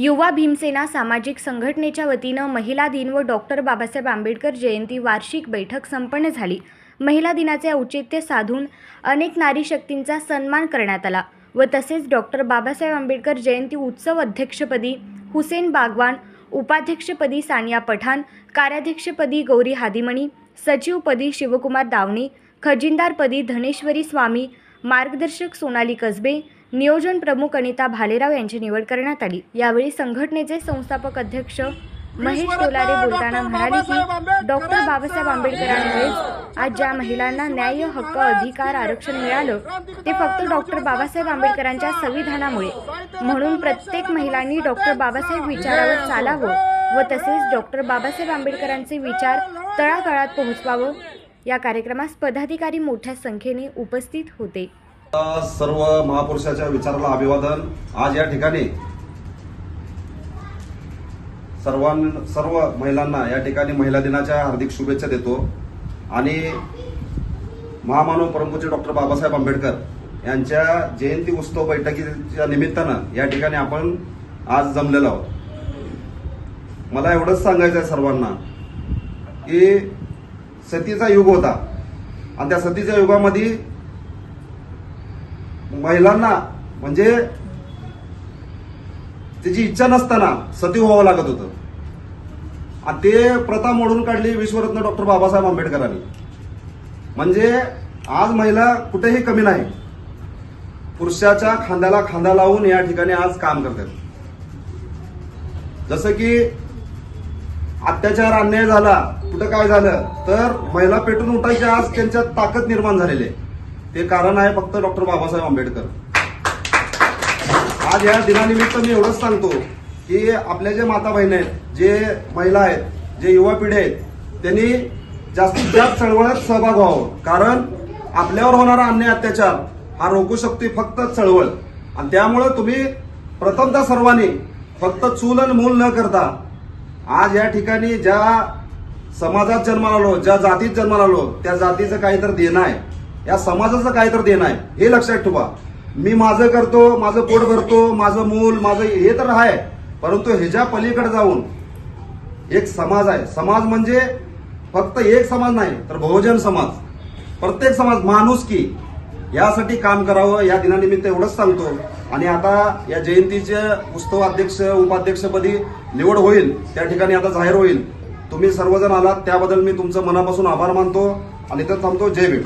युवा भीमसेना सामाजिक संघटनेच्या वतीनं महिला दिन व डॉक्टर बाबासाहेब आंबेडकर जयंती वार्षिक बैठक संपन्न झाली. महिला दिनाचे औचित्य साधून अनेक नारी शक्तींचा सन्मान करण्यात आला व तसेच डॉक्टर बाबासाहेब आंबेडकर जयंती उत्सव अध्यक्षपदी हुसेन बागवान उपाध्यक्षपदी सानिया पठाण कार्याध्यक्षपदी गौरी हादिमणी सचिवपदी शिवकुमार दावणे खजिनदारपदी धनेश्वरी स्वामी मार्गदर्शक सोनाली कसबे नियोजन प्रमुख अनिता भालेराव यांची निवड करण्यात आली. यावेळी संघटनेचे संस्थापक अध्यक्ष महेश डोलारे बोलताना म्हणाले की डॉक्टर बाबासाहेब आंबेडकरांमुळेच आज ज्या महिलांना न्याय हक्क अधिकार आरक्षण मिळालं ते फक्त डॉक्टर बाबासाहेब आंबेडकरांच्या संविधानामुळे. म्हणून प्रत्येक महिलांनी डॉक्टर बाबासाहेब विचारावर चालावं व तसेच डॉक्टर बाबासाहेब आंबेडकरांचे विचार तळागाळात पोहोचवावं. या कार्यक्रमास पदाधिकारी मोठ्या संख्येने उपस्थित होते. सर्व महापुरुषाच्या विचाराला अभिवादन. आज या ठिकाणी सर्वां सर्व महिलांना या ठिकाणी महिला दिनाच्या हार्दिक शुभेच्छा देतो. आणि महामानव परमपूज्य डॉक्टर बाबासाहेब आंबेडकर यांच्या जयंती उत्सव बैठकीच्या निमित्तानं या ठिकाणी आपण आज जमलेलो आहोत. मला एवढंच सांगायचं आहे सर्वांना की सतीचा युग होता. आणि त्या सतीच्या युगामध्ये महिलांना म्हणजे त्याची इच्छा नसताना सती व्हावं लागत होतं. आणि ते प्रथा मोडून काढली विश्वरत्न डॉक्टर बाबासाहेब आंबेडकरांनी. म्हणजे आज महिला कुठेही कमी नाही. पुरुषाच्या खांद्याला खांदा लावून या ठिकाणी आज काम करतात. जसं की अत्याचार अन्याय झाला कुठं काय झालं तर महिला पेटून उठायची आज त्यांच्यात ताकद निर्माण झालेली आहे. ते कारण आहे फक्त डॉक्टर बाबासाहेब आंबेडकर. आज या दिनानिमित्त मी एवढंच सांगतो की आपल्या जे माता बहिणी आहेत जे महिला आहेत जे युवा पिढी आहेत त्यांनी जास्तीत जास्त चळवळात सहभाग व्हावं. कारण आपल्यावर होणारा अन्याय अत्याचार हा रोखू शकते फक्त चळवळ. आणि त्यामुळं तुम्ही प्रथमतः सर्वांनी फक्त चूल आणि मूल न करता आज या ठिकाणी ज्या समाजात जन्माला आलो ज्या जातीत जन्माला आलो त्या जातीचं काहीतरी देणं आहे. या समाजाचं काहीतरी देणं आहे. हे लक्षात ठेवा. मी माझं करतो माझं पोट भरतो माझं मूल माझं हे तर आहे. परंतु ह्याच्या पलीकडे जाऊन एक समाज आहे. समाज म्हणजे फक्त एक समाज नाही तर बहुजन समाज. प्रत्येक समाज माणूस की. यासाठी काम करावं या दिनानिमित्त एवढंच सांगतो. आणि आता या जयंतीचे उत्सव अध्यक्ष उपाध्यक्षपदी निवड होईल त्या ठिकाणी आता जाहीर होईल. तुम्ही सर्वजण आलात त्याबद्दल मी तुमचं मनापासून आभार मानतो. आणि तर थांबतो. जय भीम.